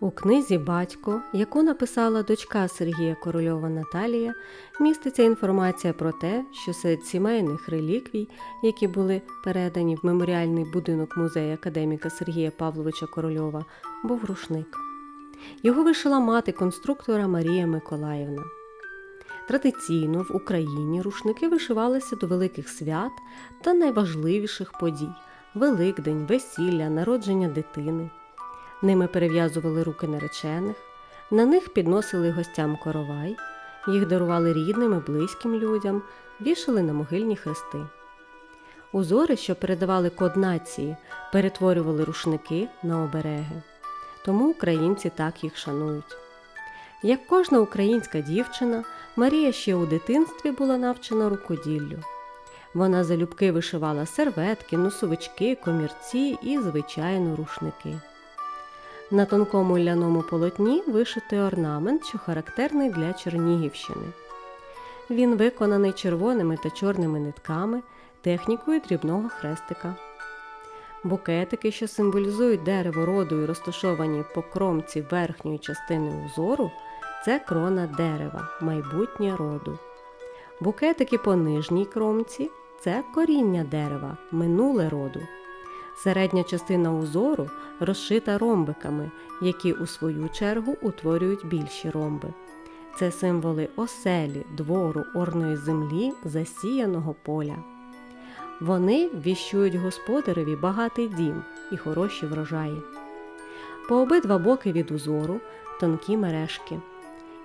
У книзі Батько, яку написала дочка Сергія Корольова Наталія, міститься інформація про те, що серед сімейних реліквій, які були передані в меморіальний будинок музею академіка Сергія Павловича Корольова, був рушник. Його вишила мати конструктора Марія Миколаївна. Традиційно в Україні рушники вишивалися до великих свят та найважливіших подій Великдень, весілля, народження дитини. Ними перев'язували руки наречених, на них підносили гостям коровай, їх дарували рідним і близьким людям, вішали на могильні хрести. Узори, що передавали код нації, перетворювали рушники на обереги. Тому українці так їх шанують. Як кожна українська дівчина, Марія ще у дитинстві була навчена рукоділлю. Вона залюбки вишивала серветки, носовички, комірці і, звичайно, рушники. На тонкому ляному полотні вишитий орнамент, що характерний для Чернігівщини. Він виконаний червоними та чорними нитками, технікою дрібного хрестика. Букетики, що символізують дерево роду і розташовані по кромці верхньої частини узору, це крона дерева, майбутнє роду. Букетики по нижній кромці це коріння дерева, минуле роду. Середня частина узору розшита ромбиками, які у свою чергу утворюють більші ромби. Це символи оселі, двору, орної землі, засіяного поля. Вони ввіщують господареві багатий дім і хороші врожаї. По обидва боки від узору тонкі мережки.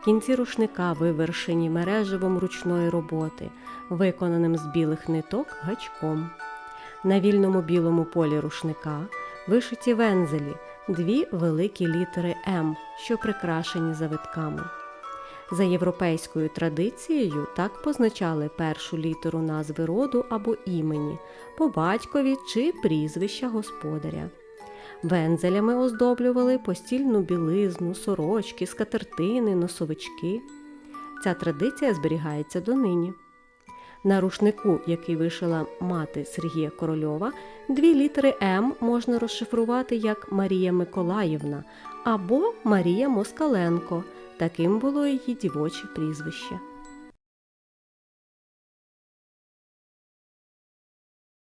Кінці рушника вивершені мереживом ручної роботи, виконаним з білих ниток гачком. На вільному білому полі рушника вишиті вензелі, дві великі літери М, що прикрашені завитками. За європейською традицією так позначали першу літеру назви роду або імені, по батькові чи прізвища господаря. Вензелями оздоблювали постільну білизну, сорочки, скатертини, носовички. Ця традиція зберігається донині. На рушнику, який вишила мати Сергія Корольова, дві літери М можна розшифрувати як Марія Миколаївна або Марія Москаленко. Таким було її дівоче прізвище.